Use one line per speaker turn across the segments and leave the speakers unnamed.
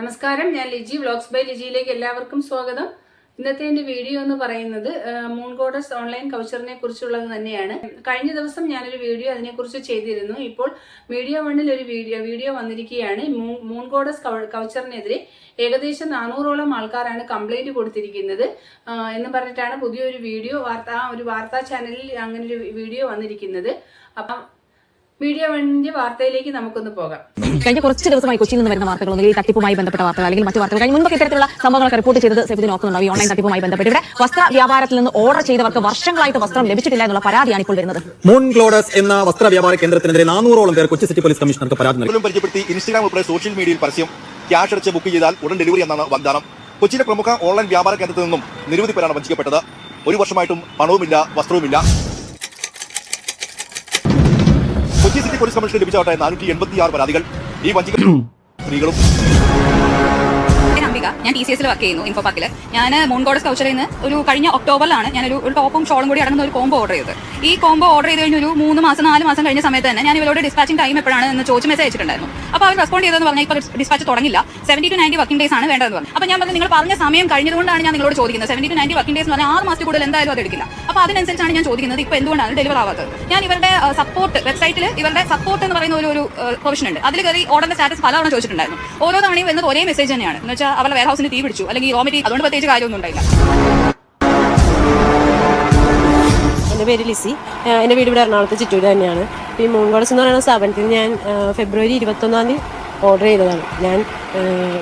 നമസ്കാരം ഞാൻ Liji vlogs by ലിജിയിലേക്ക് എല്ലാവർക്കും സ്വാഗതം. ഇന്നത്തെ എന്റെ വീഡിയോ എന്ന് പറയുന്നത് മൂൺ ഗോഡസ് ഓൺലൈൻ കൗച്ചറിനെ കുറിച്ചുള്ളത് തന്നെയാണ്. കഴിഞ്ഞ ദിവസം ഞാനൊരു വീഡിയോ അതിനെക്കുറിച്ച് ചെയ്തിരുന്നു. ഇപ്പോൾ മീഡിയ വണ്ണിൽ ഒരു വീഡിയോ വീഡിയോ വന്നിരിക്കുകയാണ്. മൂൺ ഗോഡസ് കൗച്ചറിനെതിരെ ഏകദേശം നാനൂറോളം ആൾക്കാരാണ് കംപ്ലൈന്റ് കൊടുത്തിരിക്കുന്നത്. എന്ന് പറഞ്ഞിട്ടാണ് പുതിയൊരു വീഡിയോ വാർത്ത ഒരു വാർത്താ ചാനലിൽ അങ്ങനെ ഒരു വീഡിയോ വന്നിരിക്കുന്നത്. അപ്പം മീഡിയ വണ്ണിന്റെ വാർത്തയിലേക്ക് നമുക്കൊന്ന് പോകാം.
കഴിഞ്ഞ കുറച്ച് ദിവസമായി കൊച്ചിയിൽ നിന്ന് വരുന്ന വാർത്തകൾ ഒന്നുകിൽ തട്ടിപ്പുമായി ബന്ധപ്പെട്ട വാർത്തകൾ അല്ലെങ്കിൽ മറ്റു വാർത്തകൾ. കഴിഞ്ഞ മുൻപൊക്കെ ഇത്തരത്തിലുള്ള സംഭവങ്ങളൊക്കെ റിപ്പോർട്ട് ചെയ്തത് സെബിദിന് നോക്കുന്നുണ്ടാവും ഈ ഓൺലൈൻ തട്ടിപ്പുമായി ബന്ധപ്പെട്ട് ഇവിടെ വസ്ത്ര വ്യാപാരത്തിൽ നിന്ന് ഓർഡർ ചെയ്തവർക്ക് വർഷങ്ങളായിട്ട് വസ്ത്രം ലഭിച്ചിട്ടില്ല എന്നുള്ള പരാതിയാണ് ഇപ്പോൾ വരുന്നത്.
മൂൺ ഗ്ലോഡസ് എന്ന വസ്ത്ര വ്യാപാര കേന്ദ്രത്തിനെതിരെ നാനൂറോളം പേർ കൊച്ചി സിറ്റി പോലീസ് കമ്മീഷണർക്ക് പരാതി നൽകി.
പരിചയപ്പെടുത്തി ഇൻസ്റ്റാഗ്രാം ഉൾപ്പെടെ സോഷ്യൽ മീഡിയയിൽ പരസ്യം ക്യാഷ് അടച്ച് ബുക്ക് ചെയ്താൽ ഉടൻ ഡെലിവറി എന്നാണ് വാഗ്ദാനം. കൊച്ചിയിലെ പ്രമുഖ ഓൺലൈൻ വ്യാപാര കേന്ദ്രത്തിൽ നിന്നും നിരവധി പേരാണ് വഞ്ചിക്കപ്പെട്ടത്. ഒരു വർഷമായിട്ടും പണവുമില്ല വസ്ത്രവുമില്ല. സിറ്റി പോലീസ് കമ്മീഷന് ലഭിച്ചവട്ടെ നാനൂറ്റി എൺപത്തി ആറ് പരാതികൾ. ഈ വഞ്ചിക സ്ത്രീകളും
അംബിക ഞാൻ ടി സി എസിൽ വർക്ക് ചെയ്യുന്നു ഇൻഫോ പാർക്കിൽ ഞാൻ മൂൺഗോഡസ് കൗച്ചറിൽ നിന്ന് ഒരു കഴിഞ്ഞ ഒക്ടോബറിലാണ് ഞാൻ ഒരു ടോപ്പും ഷോളും കൂടി അടങ്ങുന്ന ഒരു കോംബോ ഓർഡർ ചെയ്തത്. ഈ കോംബോ ഓർഡർ ചെയ്ത് കഴിഞ്ഞ ഒരു മൂന്ന് മാസം നാല് മാസം കഴിഞ്ഞ സമയത്ത് തന്നെ ഞാൻ ഇവരോട് ഡിസ്പാച്ചിങ് ടൈം എപ്പോഴാണ് എന്ന് ചോദിച്ച് മെസ്സേജ് അയച്ചിട്ടുണ്ടായിരുന്നു. അപ്പോൾ അവർ റെസ്പോണ്ട് ചെയ്തതെന്ന് പറഞ്ഞാൽ ഇപ്പോൾ dispatch തുടങ്ങില്ല. Seventy two ninety working days ആണ് വേണ്ടതെന്ന് പറഞ്ഞു. അപ്പോൾ ഞാൻ പറഞ്ഞു നിങ്ങൾ പറഞ്ഞ സമയം കഴിഞ്ഞതുകൊണ്ടാണ് ഞാൻ നിങ്ങളോട് ചോദിക്കുന്നത്. Seventy two ninety working days എന്ന് പറഞ്ഞാൽ ആറ് മാസത്തിൽ കൂടുതൽ എന്തായാലും അത് എടുക്കില്ല. അപ്പോൾ അതിനനുസരിച്ചാണ് ഞാൻ ചോദിക്കുന്നത്. ഇപ്പോൾ എന്തുകൊണ്ടാണ് ഡെലിവർ ആവാത്തത്? ഞാൻ ഇവരുടെ സപ്പോർട്ട് വെബ്സൈറ്റിൽ ഇവരുടെ സപ്പോർട്ട് എന്ന് പറയുന്ന ഒരു പ്രൊവിഷൻ ഉണ്ട്. അതിൽ കയറി ഓർഡറിന്റെ സ്റ്റാറ്റസ് പലവണ്ണം ചോദിച്ചിട്ടുണ്ടായിരുന്നു. ഓരോ തവണയും വരുന്നത് ഒരേ മെസ്സേജ് തന്നെയാണ്. എന്ന് വെച്ചാൽ അവരുടെ വെയർ ഹൗസിന് തീ പിടിച്ചു. അല്ലെങ്കിൽ റോ മെറ്റീരിയൽ അതുകൊണ്ട് പ്രത്യേകിച്ച് കാര്യമൊന്നും ഉണ്ടായില്ല.
എന്റെ പേര് ലിസി. എന്റെ വീട് ഇവിടെ എറണാകുളത്ത് ചിറ്റൂര് തന്നെയാണ്. ഈ മൂൺകോടസ് എന്ന് പറയുന്ന സ്ഥാപനത്തിൽ ഞാൻ ഫെബ്രുവരി ഇരുപത്തൊന്നാം തീയതി ഓർഡർ ചെയ്തതാണ്. ഞാൻ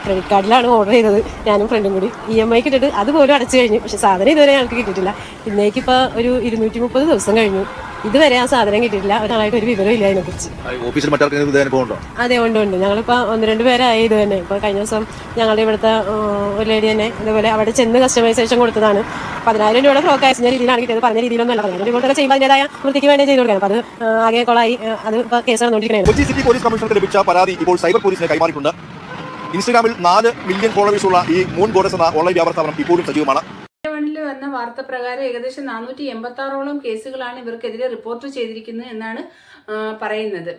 ക്രെഡിറ്റ് കാർഡിലാണ് ഓർഡർ ചെയ്തത്. ഞാനും ഫ്രണ്ടും കൂടി ഇ എം ഐക്ക് ഇട്ടിട്ട് അതുപോലും അടച്ചു കഴിഞ്ഞു. പക്ഷെ സാധനം ഇതുവരെ ഞങ്ങൾക്ക് കിട്ടിയിട്ടില്ല. ഇന്നേക്കിപ്പോൾ ഒരു ഇരുന്നൂറ്റി മുപ്പത് ദിവസം കഴിഞ്ഞു. ഇതുവരെ ആ സാധനം കിട്ടിയിട്ടില്ല. ഒരാളായിട്ട് ഒരു വിവരം ഇല്ല അതിനെക്കുറിച്ച്.
ഓഫീസിൽ ഉണ്ടോ
അതെ ഉണ്ട് ഉണ്ട്. ഞങ്ങളിപ്പോൾ ഒന്ന് രണ്ട് പേരായി ഇത് തന്നെ. ഇപ്പോൾ കഴിഞ്ഞ ദിവസം ഞങ്ങളുടെ ഇവിടുത്തെ ഒരു ലേഡി തന്നെ ഇതുപോലെ അവിടെ ചെന്ന് കസ്റ്റമൈസേഷൻ കൊടുത്തതാണ്. പതിനായിരം രൂപയുടെ ഫ്രോക്ക് അയച്ച രീതിയിലാണ് കിട്ടിയത്. പറഞ്ഞ രീതിയിലൊന്നും അല്ല പതിനായിരം കൂടെ ചെയ്യുമ്പോൾ അതിന്റെതായ വൃത്തിക്ക് വേണ്ടി ചെയ്ത് കൊടുക്കണം അപ്പോൾ അത് ആകെ കൊളായി. അത് ഇപ്പോൾ കേസ് നടന്നുകൊണ്ടിരിക്കുന്നത്
കൊച്ചി സിറ്റി പോലീസ് കമ്മീഷണർക്ക് ലഭിച്ച പരാതി ഇപ്പോൾ സൈബർ പോലീസിനെ കൈമാറിയിട്ടുണ്ട്. ഇൻസ്റ്റാഗ്രാമിൽ നാല് മില്യൺ ഫോളോവേഴ്സ് ഉള്ള ഈ മൂൺ ഗോഡസ് എന്ന ഓൺലൈൻ വ്യാപാര സ്ഥാപനം ഇപ്പോഴും സജീവമാണ്.
വണ്ണിൽ വന്ന വാർത്ത പ്രകാരം ഏകദേശം നാനൂറ്റി എൺപത്തി ആറോളം കേസുകളാണ് ഇവർക്കെതിരെ റിപ്പോർട്ട് ചെയ്തിരിക്കുന്നത് എന്നാണ് പറയുന്നത്.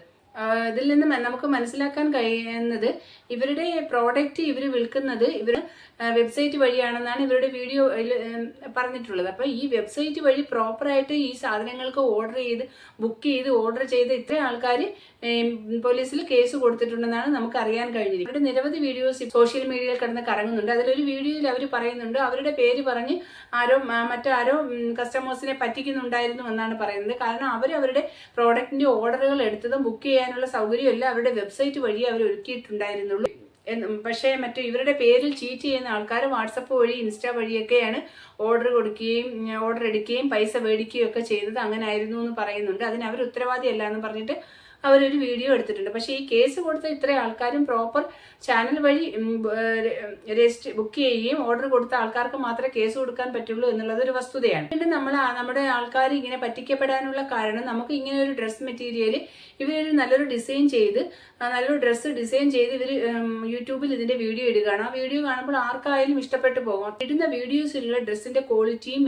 ഇതിൽ നിന്ന് നമുക്ക് മനസ്സിലാക്കാൻ കഴിയുന്നത് ഇവരുടെ പ്രോഡക്റ്റ് ഇവർ വിൽക്കുന്നത് ഇവർ വെബ്സൈറ്റ് വഴിയാണെന്നാണ് ഇവരുടെ വീഡിയോ പറഞ്ഞിട്ടുള്ളത്. അപ്പോൾ ഈ വെബ്സൈറ്റ് വഴി പ്രോപ്പറായിട്ട് ഈ സാധനങ്ങൾക്ക് ഓർഡർ ചെയ്ത് ബുക്ക് ചെയ്ത് ഓർഡർ ചെയ്ത് ഇത്രയും ആൾക്കാർ പോലീസിൽ കേസ് കൊടുത്തിട്ടുണ്ടെന്നാണ് നമുക്ക് അറിയാൻ കഴിഞ്ഞിരിക്കുന്നത്. അവരുടെ നിരവധി വീഡിയോസ് സോഷ്യൽ മീഡിയയിൽ കിടന്ന് കറങ്ങുന്നുണ്ട്. അതിലൊരു വീഡിയോയിൽ അവർ പറയുന്നുണ്ട്. അവരുടെ പേര് പറഞ്ഞ് ആരോ മറ്റാരോ കസ്റ്റമേഴ്സിനെ പറ്റിക്കുന്നുണ്ടായിരുന്നു എന്നാണ് പറയുന്നത്. കാരണം അവർ അവരുടെ പ്രോഡക്റ്റിന്റെ ഓർഡറുകൾ എടുത്തതും ബുക്ക് ചെയ്യാനുള്ള സൗകര്യമല്ല അവരുടെ വെബ്സൈറ്റ് വഴി അവർ ഒരുക്കിയിട്ടുണ്ടായിരുന്നുള്ളൂ. പക്ഷേ മറ്റു ഇവരുടെ പേരിൽ ചീറ്റ് ചെയ്യുന്ന ആൾക്കാർ വാട്സപ്പ് വഴി ഇൻസ്റ്റാ വഴിയൊക്കെയാണ് ഓർഡർ കൊടുക്കുകയും ഓർഡർ എടുക്കുകയും പൈസ മേടിക്കുകയും ഒക്കെ ചെയ്തത് അങ്ങനെ ആയിരുന്നു എന്ന് പറയുന്നുണ്ട്. അതിന് അവർ ഉത്തരവാദിയല്ല എന്ന് പറഞ്ഞിട്ട് അവരൊരു വീഡിയോ എടുത്തിട്ടുണ്ട്. പക്ഷേ ഈ കേസ് കൊടുത്ത ഇത്ര ആൾക്കാരും പ്രോപ്പർ ചാനൽ വഴി രജിസ്റ്റർ ബുക്ക് ചെയ്യുകയും ഓർഡർ കൊടുത്ത ആൾക്കാർക്ക് മാത്രമേ കേസ് കൊടുക്കാൻ പറ്റുള്ളൂ എന്നുള്ളത് ഒരു വസ്തുതയാണ്. പിന്നെ നമ്മൾ നമ്മുടെ ആൾക്കാർ ഇങ്ങനെ പറ്റിക്കപ്പെടാനുള്ള കാരണം നമുക്ക് ഇങ്ങനെ ഒരു ഡ്രസ് മെറ്റീരിയൽ ഇവരൊരു നല്ലൊരു ഡിസൈൻ ചെയ്ത് നല്ലൊരു ഡ്രസ്സ് ഡിസൈൻ ചെയ്ത് ഇവർ യൂട്യൂബിൽ ഇതിന്റെ വീഡിയോ ഇടുകയാണ്. ആ വീഡിയോ കാണുമ്പോൾ ആർക്കായാലും ഇഷ്ടപ്പെട്ടു പോകും. ഇടുന്ന വീഡിയോസിലുള്ള ഡ്രസ്സിന്റെ ക്വാളിറ്റിയും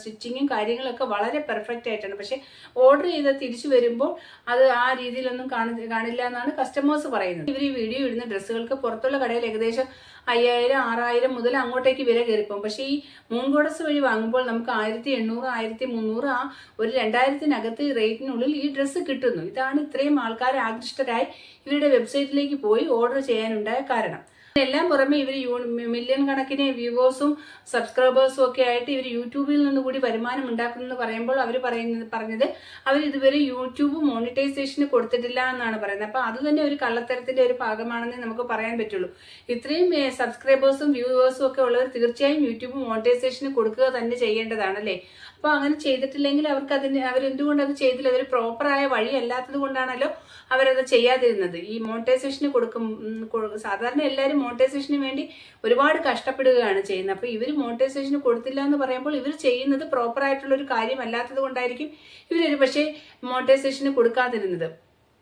സ്റ്റിച്ചിങ്ങും കാര്യങ്ങളൊക്കെ വളരെ പെർഫെക്റ്റ് ആയിട്ടാണ്. പക്ഷെ ഓർഡർ ചെയ്ത് തിരിച്ചു വരുമ്പോൾ അത് ആ രീതിയിലൊന്നും കാണി കാണില്ല എന്നാണ് കസ്റ്റമേഴ്സ് പറയുന്നത്. ഇവർ ഈ വീഡിയോ ഇടുന്ന ഡ്രസ്സുകൾക്ക് പുറത്തുള്ള കടയിൽ ഏകദേശം അയ്യായിരം ആറായിരം മുതൽ അങ്ങോട്ടേക്ക് വില കയറിപ്പോകും. പക്ഷേ ഈ മൂൺകോടസ് വഴി വാങ്ങുമ്പോൾ നമുക്ക് ആയിരത്തി എണ്ണൂറ് ആയിരത്തി മുന്നൂറ് ആ ഒരു രണ്ടായിരത്തിനകത്ത് റേറ്റിനുള്ളിൽ ഈ ഡ്രസ്സ് കിട്ടുന്നു. ഇതാണ് ഇത്രയും ആൾക്കാർ ആകൃഷ്ടരായി ഇവരുടെ വെബ്സൈറ്റിലേക്ക് പോയി ഓർഡർ ചെയ്യാനുണ്ടായ കാരണം. എല്ലാം പുറമെ ഇവർ മില്യൺ കണക്കിന് വ്യൂവേഴ്സും സബ്സ്ക്രൈബേഴ്സും ഒക്കെ ആയിട്ട് ഇവർ യൂട്യൂബിൽ നിന്ന് കൂടി വരുമാനം ഉണ്ടാക്കുന്നു പറയുമ്പോൾ അവർ പറയുന്നത് പറഞ്ഞത് അവർ ഇതുവരെ യൂട്യൂബ് മോണിറ്റൈസേഷന് കൊടുത്തിട്ടില്ല എന്നാണ് പറയുന്നത്. അപ്പോൾ അത് തന്നെ ഒരു കള്ളത്തരത്തിന്റെ ഒരു ഭാഗമാണെന്ന് നമുക്ക് പറയാൻ പറ്റുള്ളൂ. ഇത്രയും സബ്സ്ക്രൈബേഴ്സും വ്യൂവേഴ്സും ഒക്കെ ഉള്ളവർ തീർച്ചയായും യൂട്യൂബ് മോണിറ്റൈസേഷന് കൊടുക്കുക തന്നെ ചെയ്യേണ്ടതാണ് അല്ലേ? അപ്പോൾ അങ്ങനെ ചെയ്തിട്ടില്ലെങ്കിൽ അവർക്ക് അതിന് അവരെന്തുകൊണ്ട് അത് ചെയ്തില്ല? അതൊരു പ്രോപ്പറായ വഴി അല്ലാത്തത് കൊണ്ടാണല്ലോ അവരത് ചെയ്യാതിരുന്നത്. ഈ മോണിറ്റൈസേഷന് കൊടുക്കും സാധാരണ എല്ലാവരും മോണിറ്റൈസേഷന് വേണ്ടി ഒരുപാട് കഷ്ടപ്പെടുകയാണ് ചെയ്യുന്നത്. അപ്പോൾ ഇവർ മോണിറ്റൈസേഷന് കൊടുത്തില്ല എന്ന് പറയുമ്പോൾ ഇവർ ചെയ്യുന്നത് ഒരു കാര്യമല്ലാത്തത് കൊണ്ടായിരിക്കും ഇവരൊരു പക്ഷേ മോണിറ്റൈസേഷന് കൊടുക്കാതിരുന്നത്.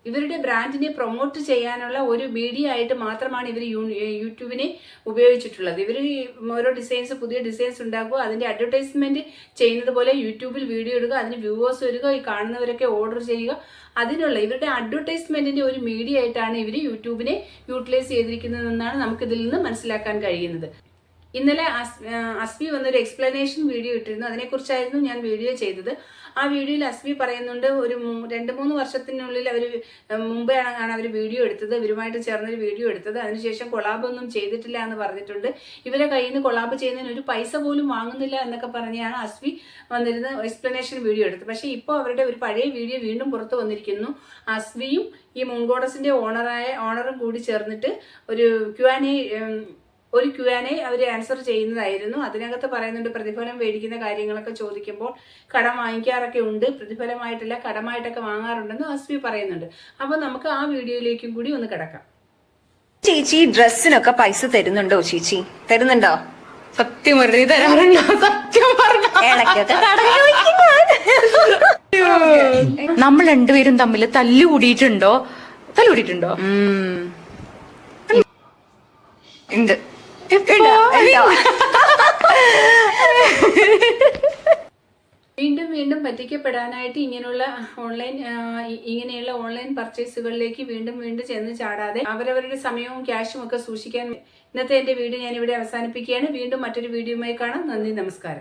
ഇവരുടെ ബ്രാൻഡിനെ പ്രൊമോട്ട് ചെയ്യാനുള്ള ഒരു മീഡിയ ആയിട്ട് മാത്രമാണ് ഇവർ യൂട്യൂബിനെ ഉപയോഗിച്ചിട്ടുള്ളത്. ഇവർ ഓരോ ഡിസൈൻസ് പുതിയ ഡിസൈൻസ് ഉണ്ടാക്കുക അതിന്റെ അഡ്വർടൈസ്മെന്റ് ചെയ്യുന്നത് പോലെ യൂട്യൂബിൽ വീഡിയോ ഇടുക അതിന് വ്യൂവേഴ്സ് വരിക ഈ കാണുന്നവരൊക്കെ ഓർഡർ ചെയ്യുക. അതിനുള്ള ഇവരുടെ അഡ്വർടൈസ്മെന്റിന്റെ ഒരു മീഡിയ ആയിട്ടാണ് ഇവർ യൂട്യൂബിനെ യൂട്ടിലൈസ് ചെയ്തിരിക്കുന്നതെന്നാണ് നമുക്ക് ഇതിൽ നിന്ന് മനസ്സിലാക്കാൻ കഴിയുന്നത്. ഇന്നലെ അസ്മി വന്നൊരു എക്സ്പ്ലനേഷൻ വീഡിയോ ഇട്ടിരുന്നു. അതിനെക്കുറിച്ചായിരുന്നു ഞാൻ വീഡിയോ ചെയ്തത്. ആ വീഡിയോയിൽ അസ്മി പറയുന്നുണ്ട് ഒരു രണ്ട് മൂന്ന് വർഷത്തിനുള്ളിൽ അവർ മുമ്പേ ആണ് അവർ വീഡിയോ എടുത്തത്. ഇവരുമായിട്ട് ചേർന്നൊരു വീഡിയോ എടുത്തത്. അതിനുശേഷം കൊളാബ് ഒന്നും ചെയ്തിട്ടില്ല എന്ന് പറഞ്ഞിട്ടുണ്ട്. ഇവരെ കയ്യിൽ നിന്ന് കൊളാബ് ചെയ്യുന്നതിന് ഒരു പൈസ പോലും വാങ്ങുന്നില്ല എന്നൊക്കെ പറഞ്ഞാണ് അസ്മി വന്നിരുന്ന എക്സ്പ്ലനേഷൻ വീഡിയോ എടുത്തത്. പക്ഷേ ഇപ്പോൾ അവരുടെ ഒരു പഴയ വീഡിയോ വീണ്ടും പുറത്തു വന്നിരിക്കുന്നു. അസ്മിയും ഈ മുൻകോടസിന്റെ ഓണറായ ഓണറും കൂടി ചേർന്നിട്ട് ഒരു ക്യു ആൻ ഒരു ക്യു ആൻ എ അവർ ആൻസർ ചെയ്യുന്നതായിരുന്നു. അതിനകത്ത് പറയുന്നുണ്ട് പ്രതിഫലം മേടിക്കുന്ന കാര്യങ്ങളൊക്കെ ചോദിക്കുമ്പോൾ കടം വാങ്ങിക്കാറൊക്കെ ഉണ്ട്. പ്രതിഫലമായിട്ടില്ല കടമായിട്ടൊക്കെ വാങ്ങാറുണ്ടെന്ന് അസ്മി പറയുന്നുണ്ട്. അപ്പോൾ നമുക്ക് ആ വീഡിയോയിലേക്കും കൂടി ഒന്ന് കിടക്കാം.
ചേച്ചി ഡ്രസ്സിനൊക്കെ പൈസ തരുന്നുണ്ടോ ചേച്ചി? തരുന്നുണ്ടോ?
സത്യം പറഞ്ഞു തരാറുണ്ടോ സത്യം നമ്മൾ രണ്ടുപേരും തമ്മിൽ തല്ലുകൂടിയിട്ടുണ്ടോ തല്ലുകൂടിയിട്ടുണ്ടോ
ഉണ്ട്
വീണ്ടും വീണ്ടും പറ്റിക്കപ്പെടാനായിട്ട് ഇങ്ങനെയുള്ള ഓൺലൈൻ ഇങ്ങനെയുള്ള ഓൺലൈൻ പർച്ചേസുകളിലേക്ക് വീണ്ടും വീണ്ടും ചെന്ന് ചാടാതെ അവരവരുടെ സമയവും ക്യാഷും ഒക്കെ സൂക്ഷിക്കാൻ ഇന്നത്തെ എന്റെ വീഡിയോ ഞാൻ ഇവിടെ അവസാനിപ്പിക്കുകയാണ്. വീണ്ടും മറ്റൊരു വീഡിയോയുമായി കാണാം. നന്ദി നമസ്കാരം.